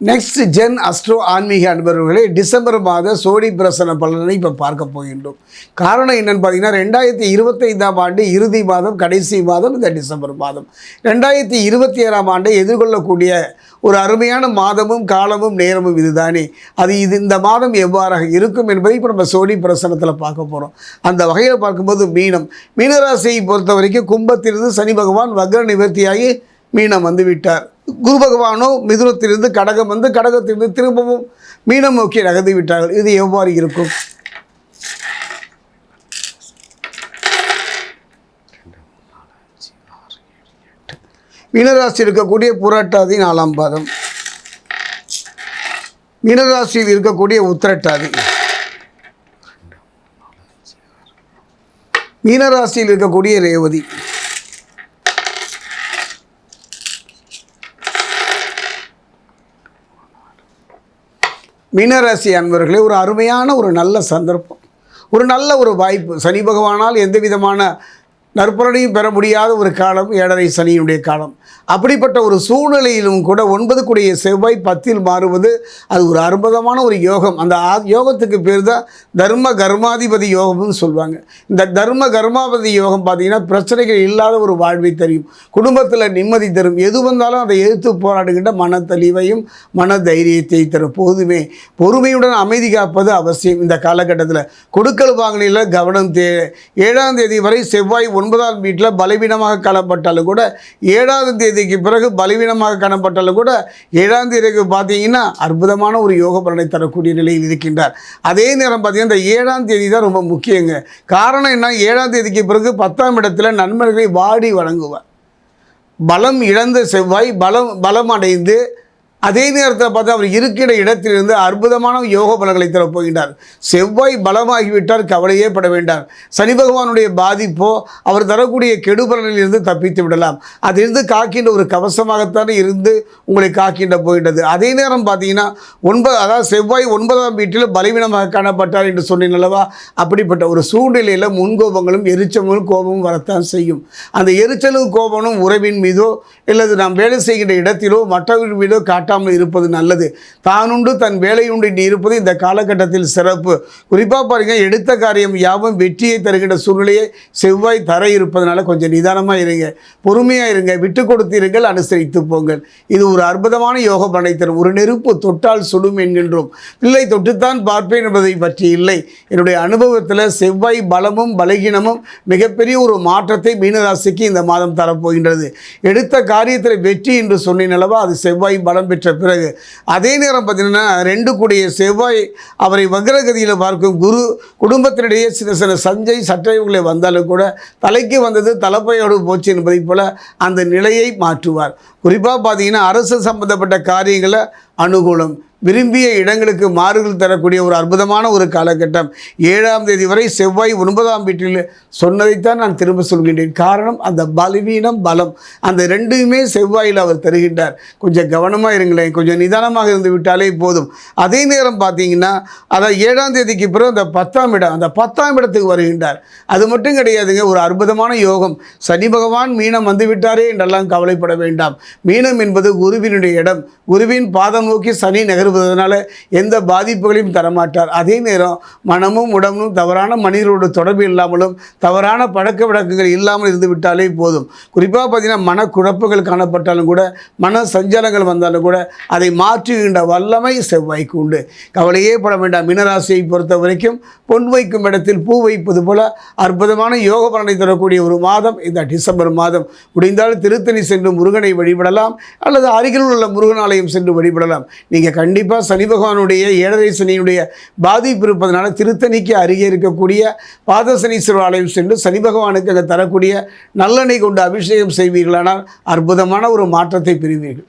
Next gen astro ஆன்மீக அன்பர்களே December மாத சோடி பிரசன பலனை இப்போ பார்க்க போகின்றோம். காரணம் என்னன்னு பார்த்தீங்கன்னா ரெண்டாயிரத்தி இருபத்தைந்தாம் ஆண்டு இறுதி மாதம் கடைசி மாதம் இந்த டிசம்பர் மாதம். ரெண்டாயிரத்தி இருபத்தி ஏழாம் ஆண்டை எதிர்கொள்ளக்கூடிய ஒரு அருமையான மாதமும் காலமும் நேரமும் இதுதானே. அது இது இந்த மாதம் எவ்வாறாக இருக்கும் என்பதை இப்போ நம்ம சோடி பிரசனத்தில் பார்க்க போகிறோம் அந்த வகையில் பார்க்கும்போது மீனம். மீனராசியை பொறுத்த வரைக்கும் கும்பத்திலிருந்து சனி பகவான் வக்ர நிவர்த்தியாகி மீனம் வந்து விட்டார். குரு பகவானும் மிதுனத்திலிருந்து கடகம் வந்து கடகத்திலிருந்து திரும்பவும் மீனம் நோக்கி நகர்ந்து விட்டார்கள். இது எவ்வாறு இருக்கும்? மீனராசி இருக்கக்கூடிய புரட்டாதி நாலாம் பாதம். மீனராசியில் இருக்கக்கூடிய உத்திரட்டாதி. மீனராசியில் இருக்கக்கூடிய ரேவதி. மீனராசி அன்பர்களே ஒரு அருமையான ஒரு நல்ல சந்தர்ப்பம். ஒரு நல்ல ஒரு வாய்ப்பு. சனி பகவானால் எந்த விதமான நற்பலனையும் பெற முடியாத ஒரு காலம் ஏழரை சனியினுடைய காலம். அப்படிப்பட்ட ஒரு சூழ்நிலையிலும் கூட ஒன்பது கூடிய செவ்வாய் பத்தில் மாறுவது அது ஒரு அற்புதமான ஒரு யோகம். அந்த யோகத்துக்கு பேர் தான் தர்ம கர்மாதிபதி யோகம்னு சொல்லுவாங்க இந்த தர்ம கர்மாபதி யோகம் பார்த்தீங்கன்னா பிரச்சனைகள் இல்லாத ஒரு வாழ்வை தரும். குடும்பத்தில் நிம்மதி தரும். எது வந்தாலும் அதை எதிர்த்து போராடுகின்ற மன தெளிவையும் மன தைரியத்தை தரும். போதுமே. பொறுமையுடன் அமைதி காப்பது அவசியம். இந்த காலகட்டத்தில் கொடுக்கல் வாங்கலில் கவனம் தே ஏழாம் தேதி வரை செவ்வாய் ஒன்பதாம் வீட்டில் பலவீனமாக காணப்பட்டாலும் கூட ஏழாவது தேதிக்கு பிறகு பலவீனமாக காணப்பட்டாலும் கூட ஏழாம் தேதிக்கு பார்த்தீங்கன்னா அற்புதமான ஒரு யோக பலனை தரக்கூடிய நிலையில் இருக்கின்றார். அதே நேரம் பார்த்தீங்கன்னா இந்த ஏழாம் தேதி தான் ரொம்ப முக்கியங்க. காரணம் என்ன? ஏழாம் தேதிக்கு பிறகு பத்தாம் இடத்துல நண்பர்களை வாடி வழங்குவார் பலம் இழந்த செவ்வாய் பலம் பலம் அடைந்து அதே நேரத்தில் பார்த்தா அவர் இருக்கிற இடத்திலிருந்து அற்புதமான யோக பலன்களை தரப்போகின்றார் செவ்வாய் பலமாகிவிட்டார் கவலையே பட வேண்டார் சனி பகவானுடைய பாதிப்போ அவர் தரக்கூடிய கெடு இருந்து தப்பித்து விடலாம். அதிலிருந்து காக்கின்ற ஒரு கவசமாகத்தான் இருந்து உங்களை காக்கின்ற போகின்றது. அதே நேரம் பார்த்தீங்கன்னா ஒன்பது அதாவது செவ்வாய் ஒன்பதாம் வீட்டில் பலவீனமாக காணப்பட்டார் என்று சொன்னேன் அல்லவா? அப்படிப்பட்ட ஒரு சூழ்நிலையில் முன்கோபங்களும் எரிச்சலும் கோபமும் வரத்தான் செய்யும். அந்த எரிச்சலும் கோபமும் உறவின் மீதோ அல்லது நாம் வேலை செய்கின்ற இடத்திலோ மற்றவர்கள் மீதோ காட்டாமல் இருப்பது நல்லது. தானுண்டு தன் வேலையுண்டு நீ இருப்பது இந்த காலகட்டத்தில் சிறப்பு. குறிப்பாக பாருங்கள் எடுத்த காரியம் யாவும் வெற்றியை தருகின்ற சூழ்நிலையை செவ்வாய் தர இருப்பதனால கொஞ்சம் நிதானமாக இருங்க. பொறுமையாக இருங்க. விட்டு கொடுத்தீர்கள் அனுசரித்து போங்கள். இது ஒரு அற்புதமான யோக பலனை தரும் ஒரு நெருப்பு தொட்டால் சுடும் என்கின்றோம். பிள்ளை தொட்டுத்தான் பார்ப்பேன் என்பதை பற்றி இல்லை. என்னுடைய அனுபவத்தில் செவ்வாய் பலமும் பலகீனமும் மிகப்பெரிய ஒரு மாற்றத்தை மீனராசிக்கு இந்த மாதம் தரப்போகின்றது. எடுத்த காரியத்தில் வெற்றி என்று சொன்னேன் அல்லவா அது செவ்வாய் பலம் பெற்ற பிறகு அதே நேரம் பார்த்தீங்கன்னா ரெண்டு கூடிய செவ்வாய் அவரை வக்ரகதியில் பார்க்கும் குரு குடும்பத்தினிடையே சின்ன சின்ன சஞ்சை சட்டைகளை வந்தாலும் கூட தலைக்கு வந்தது தலைப்பையோடு போச்சு என்பதைப் போல அந்த நிலையை மாற்றுவார். குறிப்பாக பார்த்தீங்கன்னா அரசு சம்பந்தப்பட்ட காரியங்களை அனுகூலம் விரும்பிய இடங்களுக்கு மாறுதல் தரக்கூடிய ஒரு அற்புதமான ஒரு காலகட்டம். ஏழாம் தேதி வரை செவ்வாய் ஒன்பதாம் வீட்டில் சொன்னதைத்தான் நான் திரும்ப சொல்கின்றேன். காரணம் அந்த பலவீனம் பலம். அந்த ரெண்டுமே செவ்வாயில் அவர் தருகின்றார். கொஞ்சம் கவனமாக இருங்களேன். கொஞ்சம் நிதானமாக இருந்து விட்டாலே போதும். அதே நேரம் பார்த்தீங்கன்னா அதான் ஏழாம் தேதிக்கு பிறகு அந்த பத்தாம் இடம் அந்த பத்தாம் இடத்துக்கு வருகின்றார். அது மட்டும் கிடையாதுங்க ஒரு அற்புதமான யோகம். சனி பகவான் மீனம் வந்து விட்டாரே என்றெல்லாம் கவலைப்பட வேண்டாம். மீனம் என்பது குருவினுடைய இடம். குருவின் பாதம் நோக்கி சனி நகருவதனால எந்த பாதிப்புகளையும் தரமாட்டார். அதே நேரம் மனமும் உடம்பும் தவறான மனிதர்களோட தொடர்பு இல்லாமலும் தவறான பழக்க வழக்கங்கள் இல்லாமல் இருந்து விட்டாலே போதும். குறிப்பாக பார்த்தீங்கன்னா மனக்குழப்புகள் காணப்பட்டாலும் கூட மன சஞ்சலங்கள் வந்தாலும் கூட அதை மாற்றுகின்ற வல்லமை செவ்வாய்க்கு உண்டு. கவலையே பட வேண்டாம். மினராசியை பொறுத்த வரைக்கும் பொன் வைக்கும் இடத்தில் பூ வைப்பது போல அற்புதமான யோக பலனை தரக்கூடிய ஒரு மாதம் இந்த டிசம்பர் மாதம். முடிந்தால் திருத்தணி சென்று முருகனை வழிபடலாம் அல்லது அருகில் உள்ள முருகன் ஆலயம் சென்று வழிபடலாம். நீங்கள் கண்டிப்பாக சனி பகவானுடைய ஏழரை சனியுடைய பாதிப்பு இருப்பதனால திருத்தணிக்கு அருகே இருக்கக்கூடிய பாதசனீஸ்வரர் ஆலயம் சென்று சனி பகவானுக்கு அங்கே தரக்கூடிய நல்லெண்ணெய் கொண்டு அபிஷேகம் செய்வீர்களானால் அற்புதமான ஒரு மாற்றத்தை பெறுவீர்கள்.